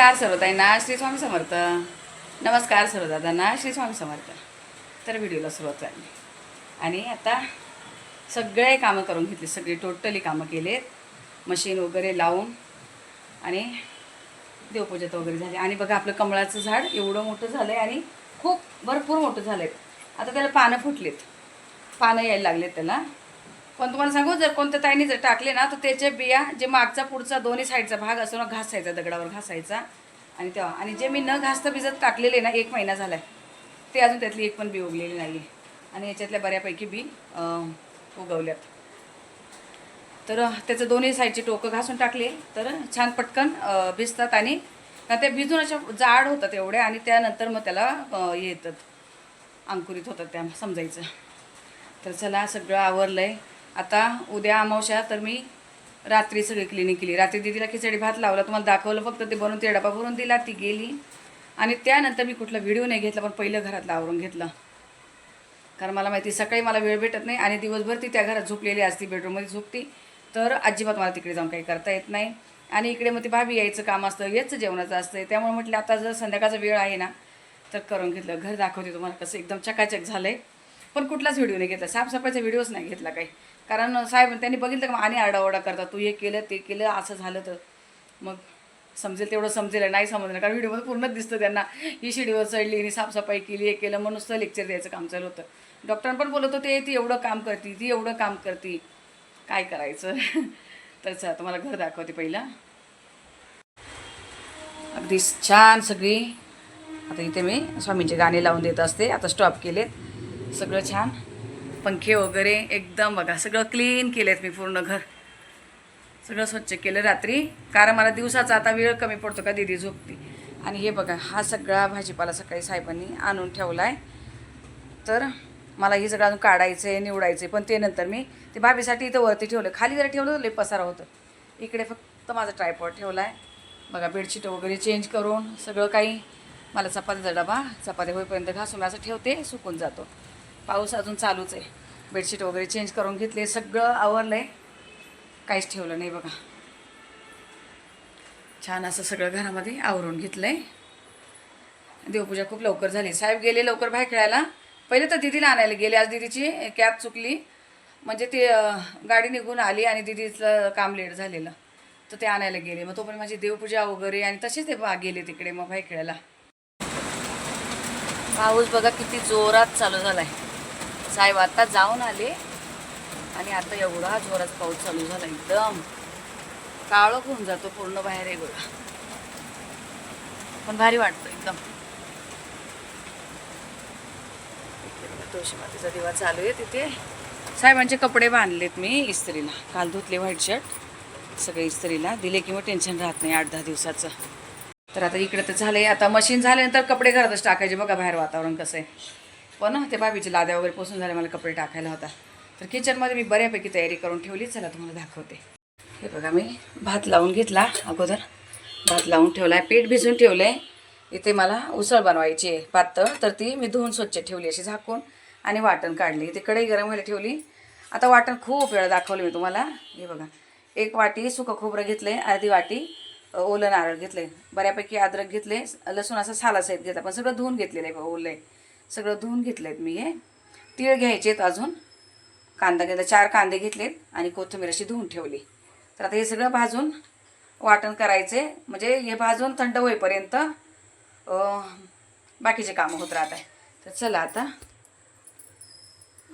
नमस्कार सर्वताईंना श्री स्वामी समर्थ. नमस्कार सर्वदादांना श्री स्वामी समर्थ. तर व्हिडिओला सुरुवात झाली. आणि आता सगळे कामं करून घेतली सगळी टोटली कामं केलेत. मशीन वगैरे लावून आणि देवपूजेत वगैरे झाली. आणि बघा आपलं कमळाचं झाड एवढं मोठं झालं आहे आणि खूप भरपूर मोठं झालं आहे आता त्याला पानं फुटलेत. पानं यायला लागलेत त्याला. पण तुम्हाला सांगू जर कोणत्या ताईने जर टाकले ना तर त्याच्या बिया जे मागचा पुढचा दोन्ही साईडचा भाग असतो ना घासायचा दगडावर घासायचा. आणि तेव्हा आणि जे मी न घासता भिजत टाकलेले ना एक महिना झाला आहे ते अजून त्यातली एक पण बी उगलेली नाही आहे आणि याच्यातल्या बऱ्यापैकी बी उगवल्यात. तर त्याचं दोन्ही साईडचे टोकं घासून टाकले तर छान पटकन भिजतात आणि ते भिजून अशा जाड होतात एवढ्या आणि त्यानंतर मग त्याला हे येतात अंकुरित होतात त्या समजायचं. तर चला सगळं आवरलं आहे आता उद्या अमावश्या तर मी रात्री सगळी क्लिनिक केली. रात्री दिदीला खिचडी भात लावला तुम्हाला दाखवलं फक्त ते बनवून ते डबा भरून दिला ती गेली. आणि त्यानंतर मी कुठला व्हिडिओ नाही घेतला पण पहिलं घरातला आवरून घेतलं. कारण मला माहिती सकाळी मला वेळ भेटत नाही आणि दिवसभर ती त्या घरात झोपलेली असती बेडरूममध्ये झोपती. तर अजिबात मला तिकडे जाऊन काही करता येत नाही. आणि इकडे मग ती भाभी यायचं काम असतं याचं जेवणाचं असतं. त्यामुळे म्हटलं आता जर संध्याकाळचा वेळ आहे ना तर करून घेतलं. घर दाखवते तुम्हाला कसं एकदम चकाचक झालं आहे पण कुठलाच व्हिडिओ नाही घेतला. साफसफाईचा व्हिडिओच नाही घेतला काही. कारण साहेब त्यांनी बघितलं का मग आणि आरडाओरडा करतात. तू हे केलं ते केलं असं झालं तर मग समजेल तेवढं समजेल नाही समजलं. कारण व्हिडिओमध्ये पूर्णच दिसतं त्यांना. ही शिडीवर चढली आणि साफसफाई केली हे केलं म्हणून नुसतं लेक्चर द्यायचं काम चालू होतं. डॉक्टर पण बोलत होते ती एवढं काम करती ती एवढं काम करती. काय करायचं? तर चला तुम्हाला घर दाखवते पहिला. अगदी छान सगळी. आता इथे मी स्वामींचे गाणे लावून देत असते. आता स्टॉप केलेत. सगळं छान. पंखे वगैरे एकदम बघा सगळं क्लीन केलेत मी पूर्ण घर. सगळं स्वच्छ केलं रात्री. कारण मला दिवसाचा आता वेळ कमी पडतो का दिदी झोपती. आणि हे बघा हा सगळा भाजीपाला सकाळी साहेबांनी आणून ठेवला आहे तर मला हे सगळं अजून काढायचं आहे निवडायचं आहे पण ते नंतर मी ते भाभीसाठी इथं वरती ठेवलं. खाली जर ठेवलं लय लई पसारा होतं. इकडे फक्त माझा ट्रायपॉड ठेवला आहे बघा बेडशीट वगैरे चेंज करून सगळं काही. मला चपातीचा डबा चपाती होईपर्यंत घासून असं ठेवते सुकून जातो. पाऊस अजून चालूच आहे. बेडशीट वगैरे चेंज करून घेतले. सगळं आवरलं आहे काहीच ठेवलं नाही बघा. छान असं सगळं घरामध्ये आवरून घेतलं आहे देवपूजा खूप लवकर झाली. साहेब गेले लवकर बाहेर खेळायला. पहिले तर दिदीला आणायला गेले. आज दिदीची कॅब चुकली. म्हणजे ती गाडी निघून आली आणि दिदीचं काम लेट झालेलं. तर ते आणायला गेले. मग तो पण माझी देवपूजा वगैरे आणि तसेच ते बा गेले तिकडे मग बाहेर खेळायला. पाऊस बघा किती जोरात चालू झाला आहे साहेब आता जाऊन आले. आणि आता एवढा जोरात पाऊस चालू झाला एकदम. काळोख होऊन जातो पूर्ण बाहेर एवढा पण भारी वाटतं एकदम. इकडे तुळशी मातेचा दिवा चालू आहे तिथे. साहेबांचे कपडे बांधलेत मी इस्त्रीला. काल धुतले व्हाईट शर्ट सगळे इस्त्रीला. दिले की मग टेन्शन राहत नाही आठ दहा दिवसाचं. तर आता इकडे तर झालंय आता मशीन झाल्यानंतर कपडे घरातच टाकायचे. बघा बाहेर वातावरण कसं आहे. पण ते भाभीचे लाद्या वगैरे पोसून झाले मला कपडे टाकायला होता. तर किचनमध्ये मी बऱ्यापैकी तयारी करून ठेवली चला तुम्हाला दाखवते. हे बघा मी भात लावून घेतला अगोदर. भात लावून ठेवला आहे पीठ भिजून ठेवलं आहे इथे मला उसळ बनवायची आहे पातळ. तर ती मी धुवून स्वच्छ ठेवली अशी झाकून आणि वाटण काढली. इथे कढई गरम व्हायला ठेवली. आता वाटण खूप वेळा दाखवलं मी तुम्हाला. हे बघा एक वाटी सुकं खोबरं घेतलं आहे अर्धी वाटी ओलं नारळ घेतलं आहे बऱ्यापैकी अद्रक घेतले लसूण असं सालासहित घेतला पण सगळं धुवून घेतलेलं आहे ओलं आहे. सगळं धुवून घेतलं आहेत मी हे. तीळ घ्यायचे आहेत अजून. कांदा घेतला चार कांदे घेतलेत आणि कोथिंबीर अशी धुवून ठेवली. तर आता हे सगळं भाजून वाटण करायचे. म्हणजे हे भाजून थंड होईपर्यंत बाकीचे कामं होत राहत आहे. तर चला आता.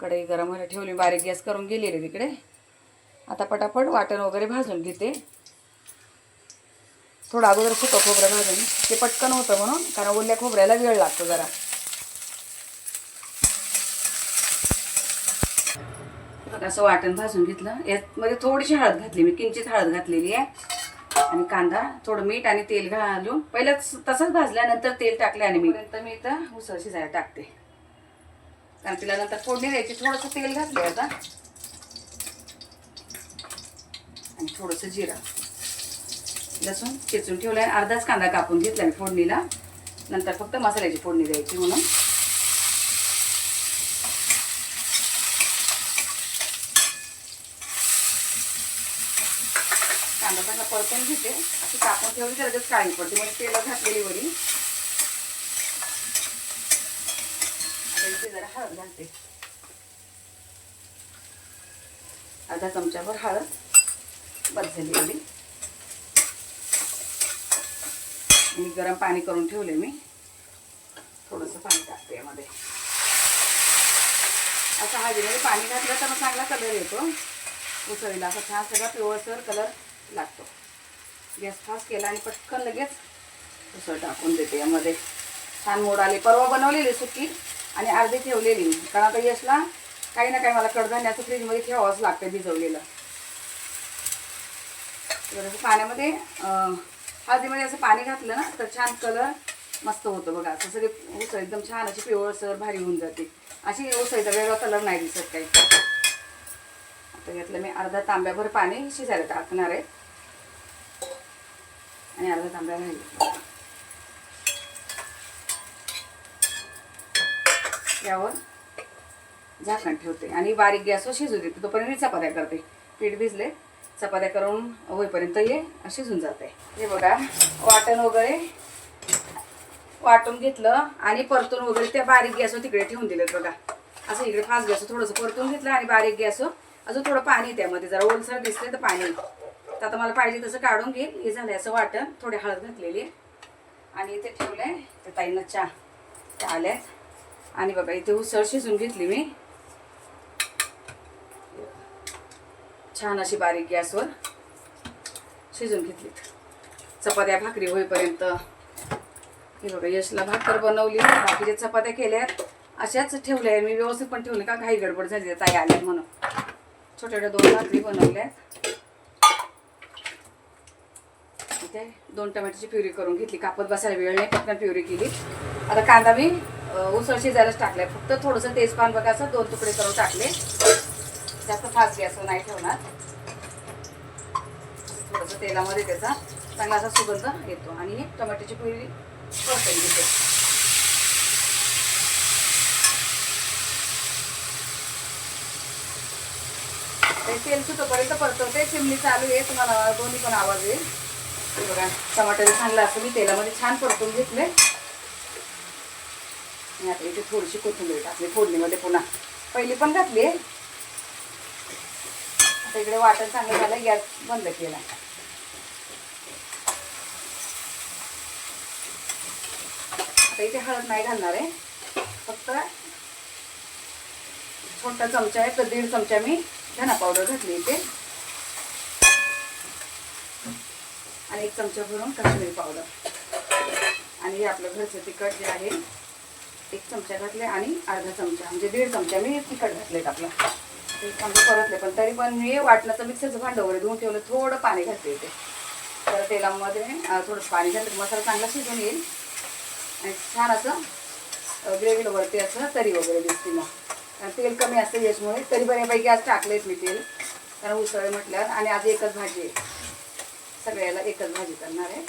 कढई गरम व्हायला ठेवली बारीक गॅस करून गेलेले तिकडे. आता पटापट वाटण वगैरे भाजून घेते. थोडं अगोदर फुटं खोबरं भाजून ते पटकन होतं म्हणून कारण ओल्या खोबऱ्याला वेळ लागतो जरा. असं वाटण भाजून घेतलं. यामध्ये थोडीशी हळद घातली मी किंचित हळद घातलेली आहे. आणि कांदा थोडं मीठ आणि तेल घालून पहिलंच तसंच भाजल्यानंतर तेल टाकले आणि मी नंतर मी इथं उसळ शिजायला टाकते. कारण तिला नंतर फोडणी द्यायची थोडंसं तेल घातलं आता. आणि थोडंसं जिरा. लसूण चेचून ठेवलं आहे अर्धाच कांदा कापून घेतला मी फोडणीला. नंतर फक्त मसाल्याची फोडणी द्यायची म्हणून कांदा पहिला परतून घेते. अशी टाकून ठेवली तर लगेच काळी पडते. म्हणजे तेल घातलेली वरी जरा हळद घालते. अर्धा चमच्यावर हळद. बस झाली एवढी. मी गरम पाणी करून ठेवले मी. थोडंसं पाणी टाकते यामध्ये. असं हळदीमध्ये पाणी घातलं तर मग चांगला कलर येतो. उसळीला असा छान सगळा पिवळसर कलर लागतो. गॅस फास्ट केला आणि पटकन लगेच उसळ टाकून देते यामध्ये. छान मोड आले. परवा बनवलेली सुकी आणि अर्धी ठेवलेली कारण आता यशला काही ना काही मला कडधान्याचं फ्रीजमध्ये ठेवावंच लागतं भिजवलेलं. तर असं पाण्यामध्ये हळदीमध्ये असं पाणी घातलं ना तर छान कलर मस्त होतं बघा. असं सगळे उसळ एकदम छान अशी पिवळसर भारी होऊन जाते. अशी उसळीचा वेगळा कलर नाही दिसत काही. आता यातलं मी अर्धा तांब्याभर पाणी शिजायला टाकणार आहे. आणि अर्धा तांबडा राहील. यावर झाकण ठेवते आणि बारीक गॅसवर शिजू देते. तोपर्यंत मी चपात्या करते. पीठ भिजले चपात्या करून होईपर्यंत हे शिजून जाते. हे बघा वाटण वगैरे वाटून घेतलं आणि परतून वगैरे त्या बारीक गॅसवर तिकडे ठेवून दिलेत बघा. असं इकडे फास्ट गॅसवर थोडंसं परतून घेतलं आणि बारीक गॅसवर अजून थोडं पाणी त्यामध्ये. जरा ओलसर दिसले तर पाणी. तर आता मला पाहिजे तसं काढून घेईन हे झालं असं वाटण. थोडी हळद घातलेली आणि इथे आहे ते ताईंना चहा. आल्या आल्यात. आणि बघा इथे उसळ शिजून घेतली मी. छान अशी बारीक गॅसवर शिजून घेतली. चपात्या भाकरी होईपर्यंत. हे बघा यशला भाकर बनवली. बाकीच्या चपात्या केल्यात. अशाच ठेवल्या मी व्यवस्थित पण ठेवले का? काही गडबड झाली. ताई आली म्हणून. छोट्या छोट्या दोन भाकरी बनवल्यात. इथे दोन टमॅटोची प्युरी करून घेतली. कापत बसायला वेळ नाही पटकन प्युरी केली. आता कांदा मी उसळ शिजायलाच टाकलाय. फक्त थोडंसं तेजपान बघा असं दोन तुकडे करून टाकले. जास्त फास्ट गॅसवर नाही ठेवणार. थोडंसं तेलामध्ये त्याचा चांगला असा सुगंध येतो. आणि ही प्युरी परतून घेते. ते तेल सुटोपर्यंत परतवते. चिमणी चालू आहे. तुम्हाला दोन्ही पण आवाज येईल. बघा. टमाटर चांगला असं मी तेलामध्ये छान परतून घेतले आणि आता इथे थोडीशी कोथिंबीर टाकली. फोडणीमध्ये पुन्हा. पहिली पण घातली आहे. आता इकडे वाटण चांगलं झालं गॅस बंद केला. आता इथे हळद नाही घालणार आहे. फक्त छोटा चमचा आहे तर दीड चमचा मी धना पावडर घातली इथे. आणि एक चमचा भरून काश्मीरी पावडर आणि हे आपलं घरचं तिखट जे आहे एक चमचा घातले आणि अर्धा चमचा म्हणजे दीड चमचा. मी तिखट घातलेत आपलं. ते चांगलं परतले पण तरी पण मी वाटलं तर मिक्सरचं भांडं वगैरे धुवून ठेवलं थोडं पाणी घातले ते तर तेलामध्ये थोडं पाणी घातलं मसाला चांगला शिजून येईल. आणि छान असं ग्रेव्हीला वरती असं तरी वगैरे दिसते मग. कारण तेल कमी असतं याच्यामुळे तरी बऱ्यापैकी आज टाकलेत मी तेल. कारण उसळ म्हटल्यावर आणि आज एकच भाजी आहे. सगळ्याला एकच भाजी करणार आहे.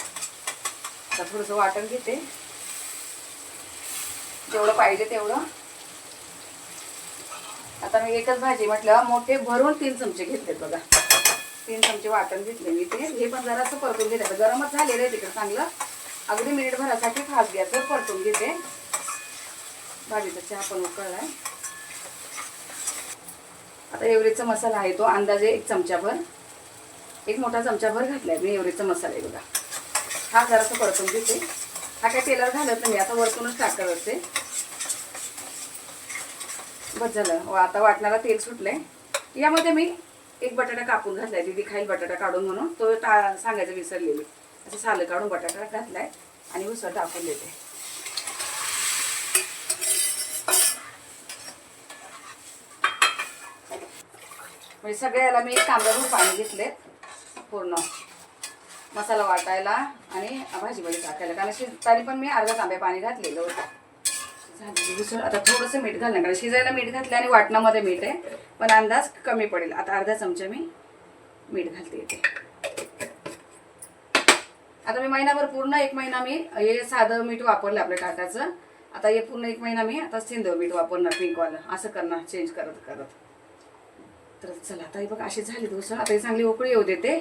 आता थोडंसं वाटण घेते. जेवढं पाहिजे तेवढं. आता मी एकच भाजी म्हटलं मोठे भरून तीन चमचे घेतलेत बघा. तीन चमचे वाटण घेतले मी ते. हे पण जरासं परतून घेते. गरमच झालेलं आहे तिकडं चांगलं. अगदी मिनिटभरासाठी फास्ट तर परतून घेते. भाजीचा चहा पण उकळलाय. आता एवढेचा मसाला आहे तो. अंदाजे एक चमचाभर. एक मोठा चमचाभर घातलाय मी एवढेचा मसाला आहे बघा. हा जरासं परतून घेते. हा काय तेलावर घालत नाही आता वरतूनच टाकत असते. बस झालं. आता वाटणारा तेल सुटलंय. यामध्ये मी एक बटाटा कापून घातलाय दिदी खाईल बटाटा काढून म्हणून. तो टा सांगायचं विसरलेली. असं सालं काढून बटाटा घातलाय आणि उसळ टाकून देते. म्हणजे सगळ्याला मी एक तांब्याभर पाणी घेतले पूर्ण मसाला वाटायला आणि भाजीमध्ये टाकायला. कारण शिजताना पण मी अर्धा तांब्या पाणी घातलेलं होतं. झाली उसळ आता थोडंसं मीठ घालणार कारण शिजायला मीठ घातलं आणि वाटणामध्ये मीठ आहे पण अंदाज कमी पडेल. आता अर्धा चमचा मी मीठ घालते इथे. आता मी महिनाभर पूर्ण एक महिना मी हे साधं मीठ वापरलं आपल्या टाटाचं आता हे पूर्ण एक महिना मी आता सिंधव मीठ वापरणार पिंकवालं. असं करणार चेंज करत करत. तर चला आता हे बघ अशी झाली उसळ आता हे चांगली उकळी येऊ देते.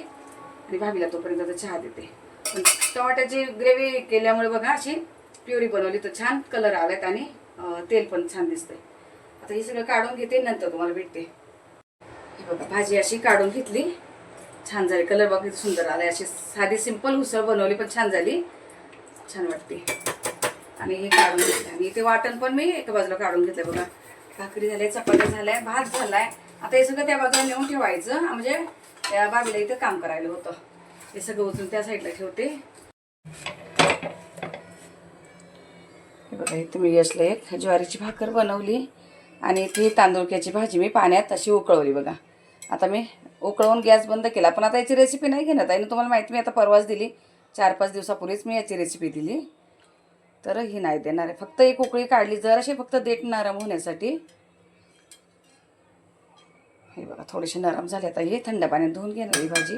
आणि भाभीला तोपर्यंत आता चहा देते. टमाट्याची ग्रेव्ही केल्यामुळे बघा अशी प्युरी बनवली तर छान कलर आलात आणि तेल पण छान दिसतंय. आता हे सगळं काढून घेते नंतर तुम्हाला भेटते. हे बघा भाजी अशी काढून घेतली. छान झाली कलर बघा सुंदर आलाय. अशी साधी सिंपल उसळ बनवली पण छान झाली. छान वाटते. आणि हे काढून घेतलं आणि ते वाटण पण मी एका बाजूला काढून घेतलं बघा. भाकरी झाल्या चपात्या झाल्या भात झालाय. आता हे सगळं त्या बाजूला नेऊन ठेवायचं. म्हणजे त्या बाबीला इथं काम करायला होतं. हे सगळं उचलून त्या साईडला ठेवते. बघा इथं मी यशला एक. ज्वारीची भाकर बनवली आणि ती तांदूळक्याची भाजी मी पाण्यात अशी उकळवली बघा. आता मी उकळवून गॅस बंद केला पण आता याची रेसिपी नाही घेण्यात आहे ना तुम्हाला माहिती मी आता परवाच दिली. चार पाच दिवसापूर्वीच मी याची रेसिपी दिली. तर ही नाही देणार आहे. फक्त एक उकळी काढली. जर अशी फक्त देठ नरम होण्यासाठी हे बघा थोडीशी नरम झाली. आता हे थंड पाण्यात धुवून घेणार ही भाजी.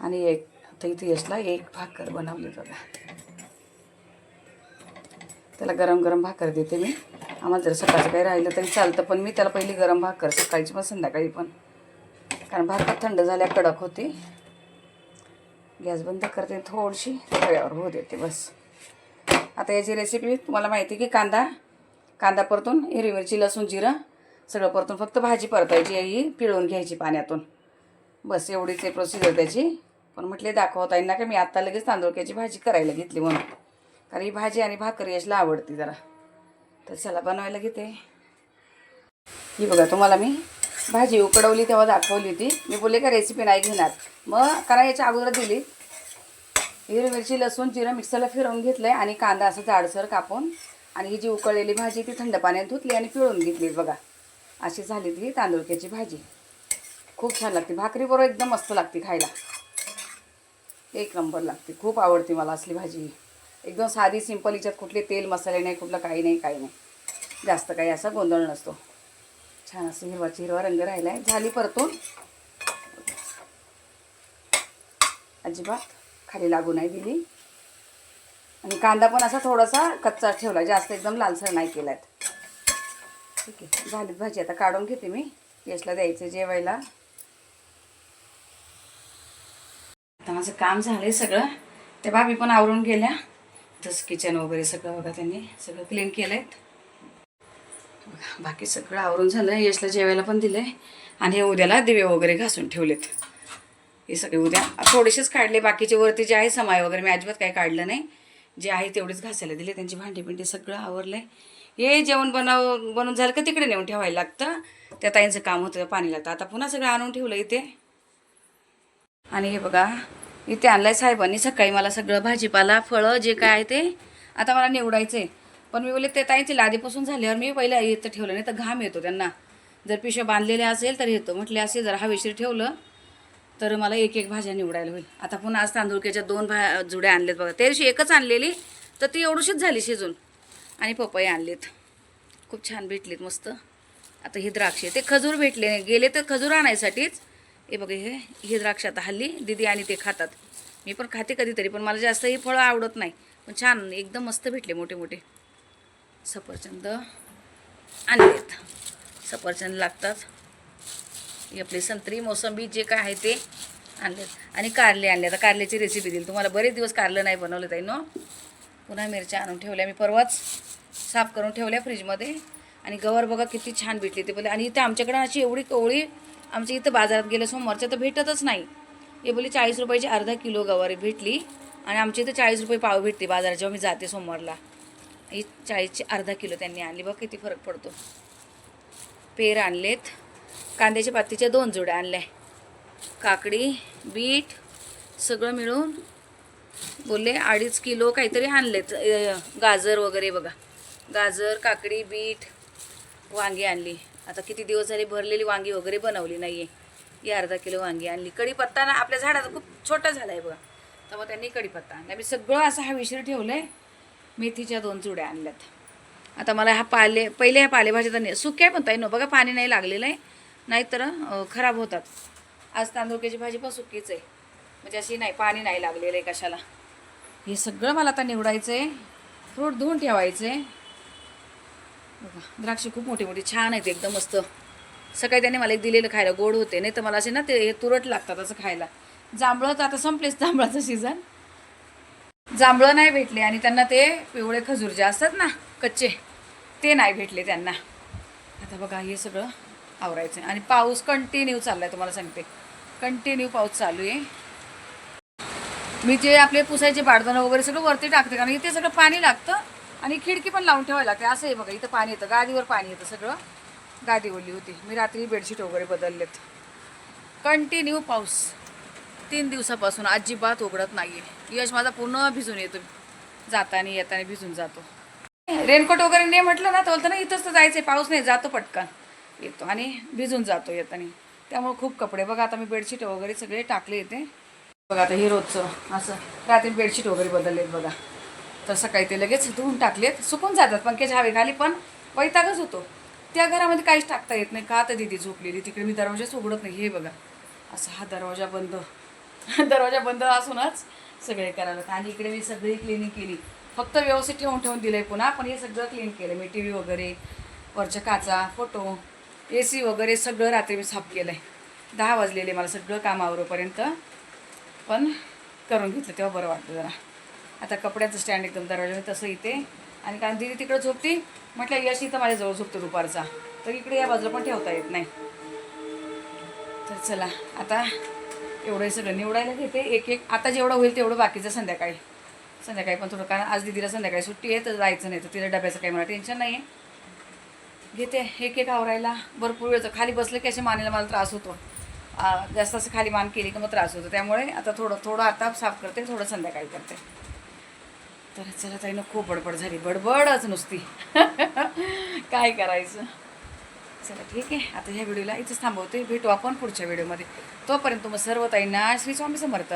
आणि एक आता इथे यशला एक भाकर बनवली बघा. त्याला गरम गरम भाकर देते मी. आम्हाला जर सकाळचं काही राहिलं तरी चालतं पण मी त्याला पहिली गरम भाकर सकाळची पण संध्याकाळी पण. कारण भाकर थंड झाल्या कडक होती. गॅस बंद करते थोडीशी तव्यावर होऊ देते बस. आता याची रेसिपी तुम्हाला माहिती आहे की कांदा कांदा परतून हिरवी मिरची लसूण जिरं सगळं परतून फक्त भाजी परतायची ही पिळून घ्यायची पाण्यातून. बस एवढीच आहे प्रोसिजर त्याची. पण म्हटले दाखवता येईल ना का मी आत्ता लगेच तांदूळक्याची भाजी करायला घेतली म्हणून. कारण ही भाजी आणि भाकर यशला आवडती जरा. तर चला बनवायला घेते. ही बघा तुम्हाला मी भाजी उकडवली तेव्हा दाखवली होती. मी बोलले का रेसिपी नाही घेणार. मग कारण याच्या अगोदर दिली. हिरवी मिरची लसूण जिरं मिक्सरला फिरवून घेतलं आहे आणि कांदा असं जाडसर कापून आणि ही जी उकळलेली भाजी ती थंड पाण्यात धुतली आणि पिळून घेतली बघा. अशी झाली ती तांदूळक्याची भाजी. खूप छान लागते. भाकरीबरोबर एकदम मस्त लागते खायला. एक नंबर लागते. खूप आवडते मला असली भाजी. एकदम साधी सिंपल हिच्यात कुठले तेल मसाले नाही कुठलं काही नाही काही नाही. जास्त काही असा गोंधळ नसतो. छान असं हिरवाची हिरवा रंग राहिला आहे झाली परतून. अजिबात खाली लागू नाही दिली. आणि कांदा पण असा थोडासा कच्चा ठेवला जास्त एकदम लालसर नाही केलाय. ठीक आहे. झाली भाजी आता काढून घेते मी. यशला द्यायचं जेवायला. आता माझं काम झालं सगळं. त्या भाभी पण आवरून गेल्या. तसं किचन वगैरे सगळं बघा त्यांनी. सगळं क्लीन केलं बघा, बाकी सगळं आवरून झालं. यशला जेवायला पण दिलंय. आणि हे उद्याला दिवे वगैरे घासून ठेवलेत. हे सगळे उद्या. थोडेसेच काढले. बाकीचे वरती जे आहे समाय वगैरे मी अजिबात काही काढलं नाही. जे आहे तेवढेच घासायला दिले. त्यांची भांडी पिंडी सगळं आवरलंय. हे जेवण बनव बनवून झालं का तिकडे नेऊन ठेवायला लागतं. त्या ताईंचं काम होतं पाणी लागतं आता पुन्हा सगळं आणून ठेवलं इथे. आणि हे बघा इथे आणलंय साहेबांनी सकाळी मला सगळं भाजीपाला फळं जे काय आहे ते. आता मला निवडायचं आहे पण मी बोलले ते ताईंची लादीपासून झाल्यावर मी पहिलं इथं ठेवलं नाही तर घाम येतो त्यांना. जर पिशव्या बांधलेल्या असेल तर येतो. म्हटले असे जर हवेशीर ठेवलं तर मला एक एक भाज्या निवडायला होईल. आता पुन्हा आज तांदूळक्याच्या दोन भा जुड्या आणल्यात बघा. त्या दिवशी एकच आणलेली तर ती एवढीशीच झाली शिजून. आणि पपई आणलेत. खूप छान भेटलेत मस्त. आता हे द्राक्षे. ते खजूर भेटले. गेले तर खजूर आणायसाठीच. हे बघा हे हे द्राक्ष आता हल्ली दिदी आणि ते खातात. मी पण खाते कधीतरी पण मला जास्त हे फळं आवडत नाही. पण छान एकदम मस्त भेटले मोठे मोठे. सफरचंद आणलेत. सफरचंद लागतात. ही आपली संत्री मोसंबी जे काय आहे ते आणलेत. आणि कारले आणले आता कारल्याची रेसिपी दिली तुम्हाला बरेच दिवस कारलं नाही बनवलं ताई नो? पुन्हा मिरच्या आणून ठेवल्या. मी परवाच साफ करून ठेवल्या फ्रीजमध्ये. आणि गवर बघा किती छान भेटली ते बोले आणि इथे आमच्याकडं अशी एवढी कवळी आमच्या इथं बाजारात गेल्या सोमवारच्या तर भेटतच नाही. हे बोली चाळीस रुपयाची अर्धा किलो गवारी भेटली. आणि आमच्या इथं चाळीस रुपये पाव भेटते बाजारात जेव्हा मी जाते सोमवारला ही चाळीसची अर्धा किलो त्यांनी आणली. बघ किती फरक पडतो. पेर आणलेत. कांद्याच्या पातीच्या दोन जोड्या आणल्या. काकडी बीट सगळं मिळून बोलले अडीच किलो काहीतरी आणलेत. गाजर वगैरे बघा. गाजर काकडी बीट वांगी आणली. आता किती दिवस झाले भरलेली वांगी वगैरे बनवली नाही आहे ही अर्धा किलो वांगी आणली. कढीपत्ता ना आपल्या झाडाचा खूप छोटा झाला आहे बघा. तर मग त्यांनी कढीपत्ता आणला. मी सगळं असं हा विषय ठेवलं आहे मेथीच्या दोन चुड्या आणल्यात. आता मला हा पाले पहिले ह्या पालेभाज्या तर सुक्या पण ताई न बघा पाणी नाही लागलेलं आहे. नाहीतर खराब होतात. आज तांदूळक्याची भाजी पण सुकीच आहे. म्हणजे अशी नाही पाणी नाही लागलेलं आहे कशाला. हे सगळं मला आता निवडायचं आहे फ्रूट धुवून ठेवायचं आहे बघा द्राक्षे खूप मोठी मोठी छान आहेत एकदम मस्त. सकाळी त्याने मला एक दिलेलं खायला गोड होते. नाही तर मला असे ना ते हे तुरट लागतात असं खायला. जांभळं तर आता संपलेच जांभळाचं सीझन जांभळं नाही भेटले आणि त्यांना ते पिवळे खजूर जे असतात ना कच्चे ते नाही भेटले त्यांना. आता बघा हे सगळं आवरायचं आहे. आणि पाऊस कंटिन्यू चालला आहे तुम्हाला सांगते. कंटिन्यू पाऊस चालू आहे. मी जे आपले पुसायचे पाडदानं वगैरे सगळं वरती टाकते कारण इथे सगळं पाणी लागतं आणि खिडकी पण लावून ठेवायला लागते. असं आहे बघा इथं पाणी येतं गादीवर पाणी येतं सगळं. गादी ओली होती. मी रात्री बेडशीट वगैरे बदललेत. कंटिन्यू पाऊस. तीन दिवसापासून अजिबात उघडत नाही आहे यश माझा पूर्ण भिजून येतो. जाताना येताना भिजून जातो. रेनकोट वगैरे नाही म्हटलं ना तर बोलतं ना इथंच तर जायचं आहे पाऊस नाही जातो पटकन. येतो आणि भिजून जातो येताना. त्यामुळे खूप कपडे. बघा आता मी बेडशीट वगैरे सगळे टाकले येते बघा आता हे रोजचं असं रात्री बेडशीट वगैरे बदललेत बघा. तर सकाळी ते लगेच धुवून टाकलेत. सुकून जातात पंख्याच्या हवेखाली पण वैतागच होतो. त्या घरामध्ये काहीच टाकता येत नाही. का तर दिदी झोपलेली? तिकडे मी दरवाजाच उघडत नाही. हे बघा. असा हा दरवाजा बंद. दरवाजा बंद असूनच सगळे करायला आणि इकडे मी सगळी क्लिनिंग केली. फक्त व्यवस्थित ठेवून ठेवून दिलं आहे पुन्हा पण हे सगळं क्लीन केलं मी टी व्ही वगैरे वरच्या काचा फोटो ए सी वगैरे सगळं रात्री मी साफ केलं आहे दहा वाजलेले मला सगळं कामावरोपर्यंत पण करून घेतलं तेव्हा बरं वाटतं जरा. आता कपड्याचं स्टँड एकदम दरवाजामध्ये तसं इथे. आणि कारण दिदी तिकडे झोपती म्हटलं यश इथं माझ्याजवळ झोपतो दुपारचा. तर इकडे या बाजूला पण ठेवता येत नाही. तर चला आता एवढं सगळं निवडायला घेते. एक एक आता जेवढं होईल तेवढं बाकीचं संध्याकाळी. संध्याकाळी पण थोडं कारण आज दिदीला संध्याकाळी सुट्टी आहे तर जायचं नाही. तर तिला डब्याचं काही मला टेन्शन नाही आहे घेते एक एक आवरायला. भरपूर वेळचं खाली बसलं की असे मानेला मला त्रास होतो. जास्त असं खाली मान केली की मग त्रास होतो. त्यामुळे आता थोडं थोडं आता साफ करते थोडं संध्याकाळी करते. तर चला ताईनं खूप बडबड झाली. बडबडच नुसती. काय करायचं? चला ठीक आहे. आता ह्या व्हिडिओला इथंच थांबवते. भेटू आपण पुढच्या व्हिडिओमध्ये. तोपर्यंत मग सर्व ताईंना श्री स्वामी समर्थ.